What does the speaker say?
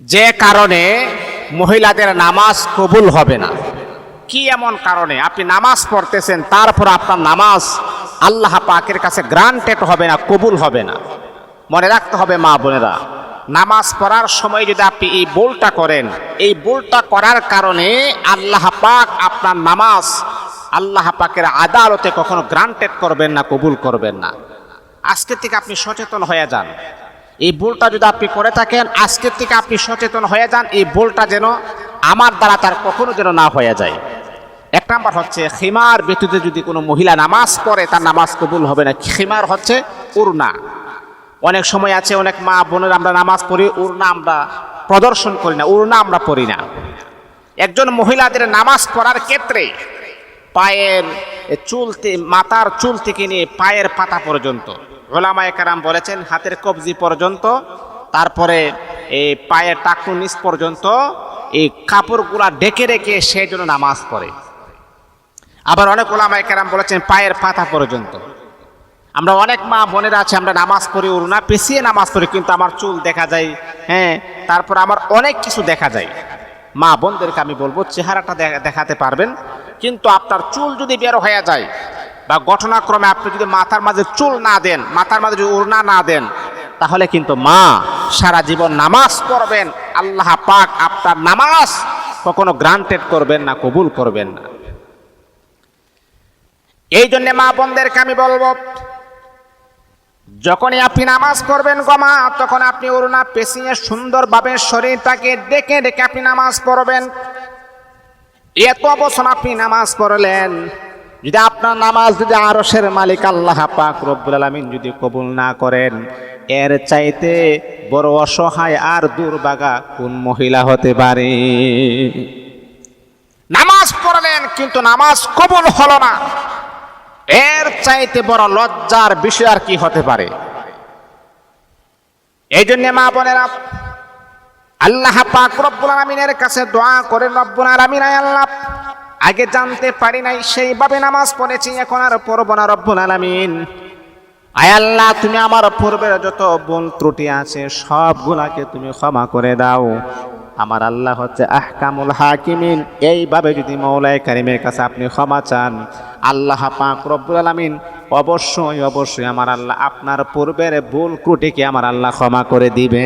যে কারণে মহিলাদের নামাজ কবুল হবে না। কি এমন কারণে? আপনি নামাজ পড়তেছেন, তারপর আপনার নামাজ আল্লাহ পাকের কাছে গ্রান্টেড হবে না, কবুল হবে না। মনে রাখতে হবে, মা বোনেরা, নামাজ পড়ার সময় যদি আপনি এই বোলটা করেন, এই বোলটা করার কারণে আল্লাহ পাক আপনার নামাজ আল্লাহ পাকের আদালতে কখনো গ্রান্টেড করবেন না, কবুল করবেন না। আজকের থেকে আপনি সচেতন হয়ে যান। এই ভুলটা যদি আপনি করে থাকেন, আজকের থেকে আপনি সচেতন হয়ে যান, এই ভুলটা যেন আমার দ্বারা তার কখনো যেন না হয়ে যায়। এক নাম্বার হচ্ছে, খিমার ব্যতীত যদি কোনো মহিলা নামাজ পড়ে, তার নামাজ কবুল হবে না। খিমার হচ্ছে উড়না। অনেক সময় আছে, অনেক মা বোনের আমরা নামাজ পড়ি, উড়না আমরা প্রদর্শন করি না, উড়না আমরা পড়ি না। একজন মহিলাদের নামাজ পড়ার ক্ষেত্রে পায়ের চুল থে- মাথার চুল থেকে নিয়ে পায়ের পাতা পর্যন্ত ওলামায় কারাম বলেছেন, হাতের কবজি পর্যন্ত, তারপরে এই পায়ের টাকু নিচ পর্যন্ত, এই কাপড়গুলা ডেকে রেখে সে জন্য নামাজ পড়ে। আবার অনেক ওলামায় কারাম বলেছেন, পায়ের পাতা পর্যন্ত। আমরা অনেক মা বোনেরা আছে, আমরা নামাজ পড়ি উড়না পেছিয়ে নামাজ পড়ি, কিন্তু আমার চুল দেখা যায় হ্যাঁ তারপর আমার অনেক কিছু দেখা যায়। মা বোনদেরকে আমি বলব, চেহারাটা দেখাতে পারবেন, কিন্তু আপনার চুল যদি বের হয়ে যায় বা ঘটনাক্রমে আপনি যদি মাথার মাঝে চুল না দেন, মাথার মাঝে যদি উড়না না দেন, তাহলে কিন্তু মা সারা জীবন নামাজ পড়বেন, আল্লাহ পাক আপনার নামাজ কখনো গ্রান্টেড করবেন না, কবুল করবেন না। এই জন্যে মা বোনদেরকে আমি বলব, যখনই আপনি নামাজ পড়বেন গমা তখন আপনি অরুণা পেছিয়ে সুন্দরভাবে শরীরটাকে ডেকে ডেকে আপনি নামাজ পড়বেন। এত বছর আপনি নামাজ পড়লেন যদি আপনার নামাজ যদি আরশের মালিক আল্লাহ পাক রব্বুল আলামিন যদি কবুল না করেন, এর চাইতে বড় অসহায় আর দুর্বাগা কোন মহিলা হতে পারে? নামাজ পড়লেন, কিন্তু নামাজ কবুল হলো না। এর চাইতে বড় লজ্জার বিষয় আর কি হতে পারে? এই জন্য মা বোনেরা, আল্লাহ পাক রব্বুল আলামিনের কাছে দোয়া করে রব্বুল আলামিন আল্লাহ আগে জানতে পারি নাই, সেইভাবে নামাজ পড়েছি, এখন আর পড়ব না রব্বুল আলামিন। আয় আল্লাহ, তুমি আমার পূর্বের যত ভুল ত্রুটি আছে, সবগুলাকে তুমি ক্ষমা করে দাও। আমার আল্লাহ হচ্ছে আহকামুল হাকিমিন। এইভাবে যদি মৌলাই কারিমের কাছে আপনি ক্ষমা চান, আল্লাহ পাক রব্বুল আলামিন অবশ্যই অবশ্যই আমার আল্লাহ আপনার পূর্বের ভুল ত্রুটিকে আমার আল্লাহ ক্ষমা করে দিবে